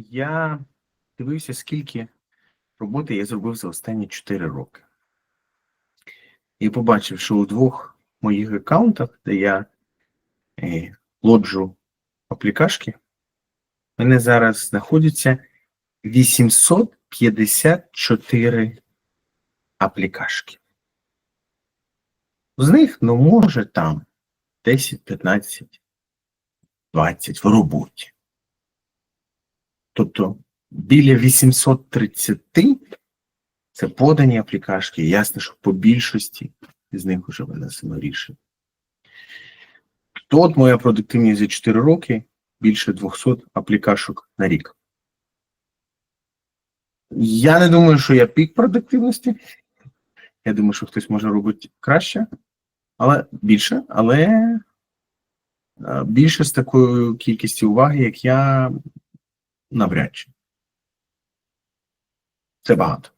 Я дивився, скільки роботи я зробив за останні 4 роки. І побачив, що у двох моїх аккаунтах, де я е, лоджу аплікашки, в мене зараз знаходяться 854 аплікашки. З них, ну, може, там 10, 15, 20 в роботі. Тобто біля 830 це подані аплікашки. Ясно, що по більшості з них вже винесено рішення. То от моя продуктивність за 4 роки більше 200 аплікашок на рік. Я не думаю, що я пік продуктивності. Я думаю, що хтось може робити краще, але більше, але е, більше з такою кількістю уваги, як я, навряд чи. Це багато.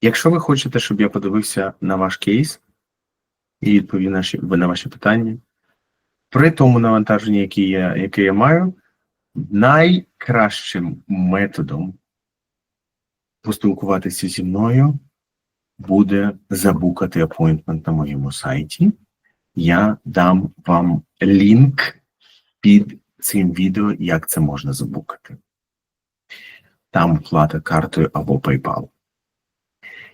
Якщо ви хочете, щоб я подивився на ваш кейс і відповів наші, на ваші питання, при тому навантаженні, яке я, яке я маю, найкращим методом поспілкуватися зі мною буде забукати апойнтмент на моєму сайті. Я дам вам лінк під цим відео, як це можна забукати. Там плата картою або PayPal.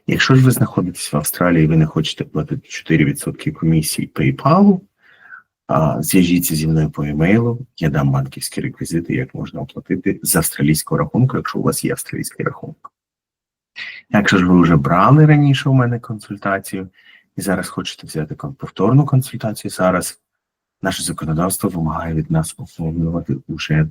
Якщо ж ви знаходитесь в Австралії і ви не хочете платити 4% комісії PayPal, зв'яжіться зі мною по емейлу, я дам банківські реквізити, як можна оплатити з австралійського рахунку, якщо у вас є австралійський рахунок. Якщо ж ви вже брали раніше у мене консультацію і зараз хочете взяти повторну консультацію, зараз наше законодавство вимагає від нас оформлювати уже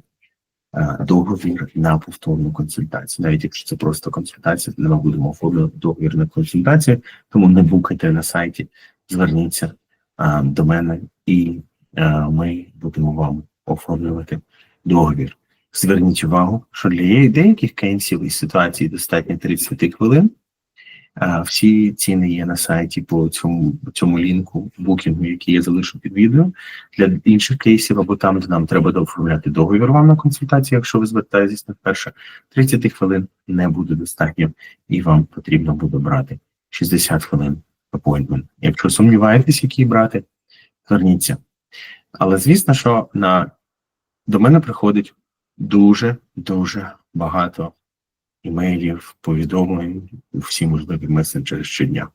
е, договір на повторну консультацію. Навіть якщо це просто консультація, то ми будемо оформлювати договір на консультацію, тому не букайте на сайті, зверніться е, до мене і е, ми будемо вам оформлювати договір. Зверніть увагу, що для деяких кейсів і ситуацій достатньо 30 хвилин. Всі ціни є на сайті по цьому цьому лінку букінгу, який я залишу під відео. Для інших кейсів або там, де нам треба дооформляти договір вам на консультацію, якщо ви звертаєтесь на вперше, 30 хвилин не буде достатньо, і вам потрібно буде брати 60 хвилин appointment. Якщо сумніваєтесь, який брати, зверніться. Але звісно, що на до мене приходить дуже дуже багато імейлів, повідомлень всі можливі месенджери щодня.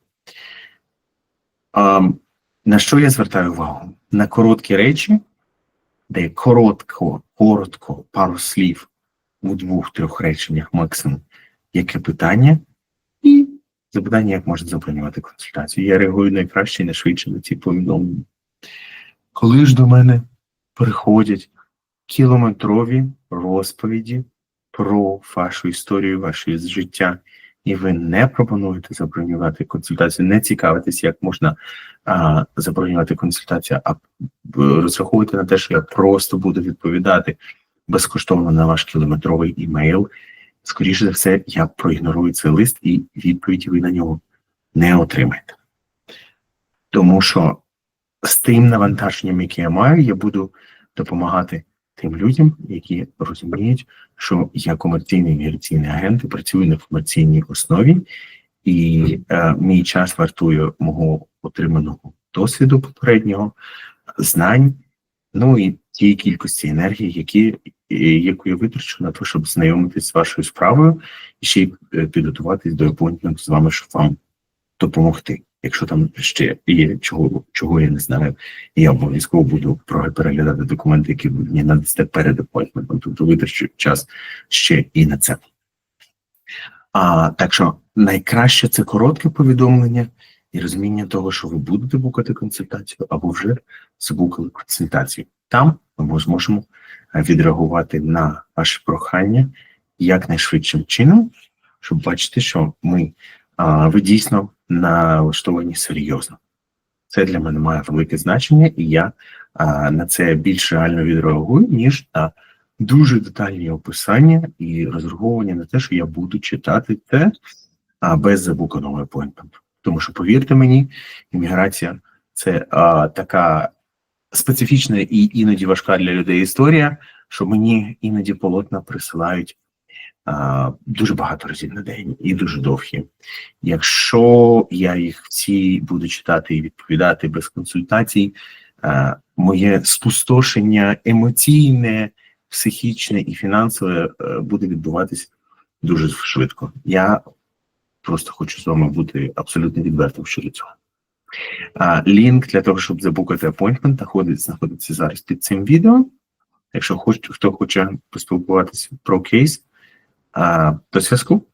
А, на що я звертаю увагу? На короткі речі, де коротко, коротко, пару слів у двох-трьох реченнях максимум, яке питання, і запитання, як можна забронювати консультацію. Я реагую найкраще і найшвидше на ці повідомлення. Коли ж до мене приходять кілометрові розповіді про вашу історію, ваше життя, і ви не пропонуєте забронювати консультацію, не цікавитесь, як можна а, забронювати консультацію, а розраховуєте на те, що я просто буду відповідати безкоштовно на ваш кілометровий імейл. Скоріше за все, я проігнорую цей лист і відповіді ви на нього не отримаєте. Тому що з тим навантаженням, яке я маю, я буду допомагати тим людям, які розуміють, що я комерційний міграційний агент і працюю на комерційній основі, і е, мій час вартує мого отриманого досвіду попереднього, знань, ну і тієї кількості енергії, які, яку я витрачу на те, щоб знайомитись з вашою справою і ще й е, підготуватись до апойнтменту з вами, щоб вам допомогти. Якщо там ще є чого, чого я не знаю, я обов'язково буду переглядати документи, які мені надасте перед апойтментом, тобто витрачу час ще і на це. А, так що найкраще це коротке повідомлення і розуміння того, що ви будете букати консультацію або вже забукали консультацію. Там ми зможемо відреагувати на ваше прохання якнайшвидшим чином, щоб бачити, що ми а, ви дійсно налаштовані серйозно. Це для мене має велике значення, і я а, на це більш реально відреагую, ніж на дуже детальні описання і розраховування на те, що я буду читати це а, без забуканого апойнтменту. Тому що, повірте мені, імміграція це а, така специфічна і іноді важка для людей історія, що мені іноді полотна присилають дуже багато разів на день і дуже довгі. Якщо я їх всі буду читати і відповідати без консультацій, моє спустошення емоційне, психічне і фінансове е, буде відбуватись дуже швидко. Я просто хочу з вами бути абсолютно відвертим щодо цього. Лінк для того, щоб забукати апойнтмент, знаходиться, зараз під цим відео. Якщо хоч, хто хоче поспілкуватися про кейс, до зв'язку.